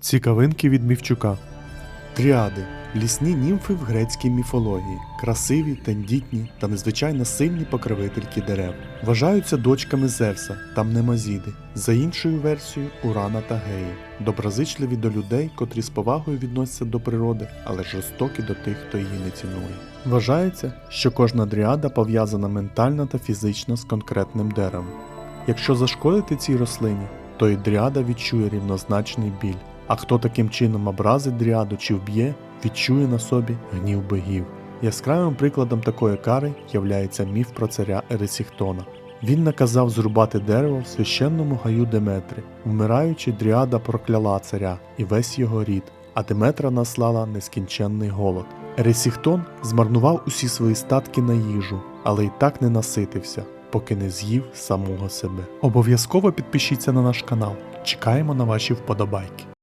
Цікавинки від Мівчука. Тріади лісні німфи в грецькій міфології, красиві, тендітні та незвичайно сильні покровительки дерев. Вважаються дочками Зевса та Мнемозіди, за іншою версією Урана та Геї, доброзичливі до людей, котрі з повагою відносяться до природи, але жорстокі до тих, хто її не цінує. Вважається, що кожна дріада пов'язана ментально та фізично з конкретним деревом. Якщо зашкодити цій рослині, то і дріада відчує рівнозначний біль. А хто таким чином образить дріаду чи вб'є, відчує на собі гнів богів. Яскравим прикладом такої кари являється міф про царя Ересіхтона. Він наказав зрубати дерево в священному гаю Деметри. Вмираючи, дріада прокляла царя і весь його рід, а Деметра наслала нескінченний голод. Ересіхтон змарнував усі свої статки на їжу, але й так не наситився, поки не з'їв самого себе. Обов'язково підпишіться на наш канал. Чекаємо на ваші вподобайки.